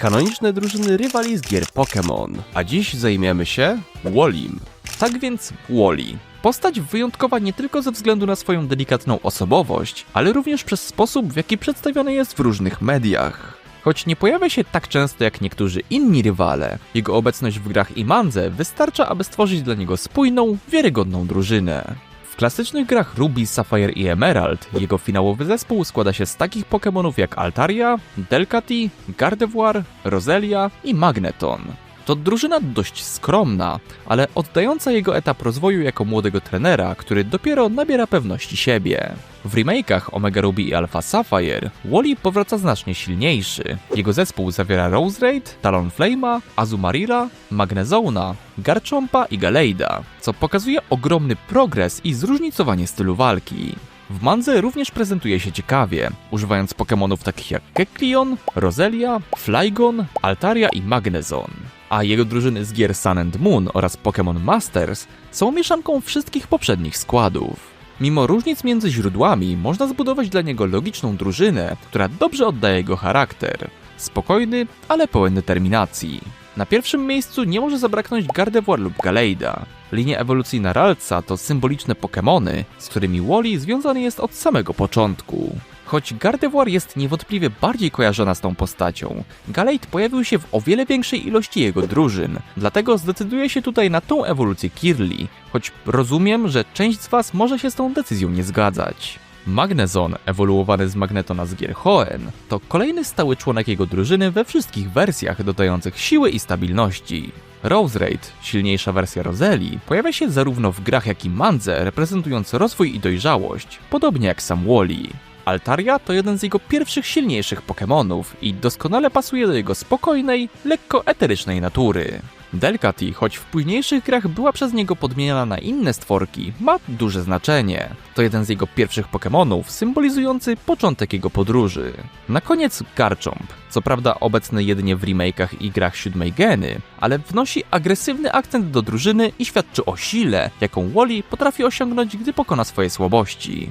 Kanoniczne drużyny rywali z gier Pokémon. A dziś zajmiemy się Wolim. Tak więc Woli. Postać wyjątkowa nie tylko ze względu na swoją delikatną osobowość, ale również przez sposób, w jaki przedstawiony jest w różnych mediach. Choć nie pojawia się tak często jak niektórzy inni rywale, jego obecność w grach i mandze wystarcza, aby stworzyć dla niego spójną, wiarygodną drużynę. Klasycznych grach Ruby, Sapphire i Emerald jego finałowy zespół składa się z takich Pokémonów jak Altaria, Delcatty, Gardevoir, Roselia i Magneton. To drużyna dość skromna, ale oddająca jego etap rozwoju jako młodego trenera, który dopiero nabiera pewności siebie. W remake'ach Omega Ruby i Alpha Sapphire Wally powraca znacznie silniejszy. Jego zespół zawiera Roserade, Talonflame'a, Azumarilla, Magnezona, Garchompa i Galeida, co pokazuje ogromny progres i zróżnicowanie stylu walki. W Mandze również prezentuje się ciekawie, używając Pokémonów takich jak Kekleon, Roselia, Flygon, Altaria i Magnezon. A jego drużyny z gier Sun and Moon oraz Pokémon Masters są mieszanką wszystkich poprzednich składów. Mimo różnic między źródłami, można zbudować dla niego logiczną drużynę, która dobrze oddaje jego charakter. Spokojny, ale pełen determinacji. Na pierwszym miejscu nie może zabraknąć Gardevoir lub Galeida. Linia ewolucyjna Ralca to symboliczne Pokémony, z którymi Wally związany jest od samego początku. Choć Gardevoir jest niewątpliwie bardziej kojarzona z tą postacią, Gallade pojawił się w o wiele większej ilości jego drużyn, dlatego zdecyduje się tutaj na tą ewolucję Kirli, choć rozumiem, że część z Was może się z tą decyzją nie zgadzać. Magnezon, ewoluowany z Magnetona z gier Hoenn, to kolejny stały członek jego drużyny we wszystkich wersjach dodających siły i stabilności. Roserade, silniejsza wersja Roseli, pojawia się zarówno w grach jak i mandze, reprezentując rozwój i dojrzałość, podobnie jak sam Wally. Altaria to jeden z jego pierwszych silniejszych Pokémonów i doskonale pasuje do jego spokojnej, lekko eterycznej natury. Delcatty, choć w późniejszych grach była przez niego podmieniana na inne stworki, ma duże znaczenie. To jeden z jego pierwszych Pokémonów, symbolizujący początek jego podróży. Na koniec Garchomp, co prawda obecny jedynie w remake'ach i grach siódmej geny, ale wnosi agresywny akcent do drużyny i świadczy o sile, jaką Wally potrafi osiągnąć, gdy pokona swoje słabości.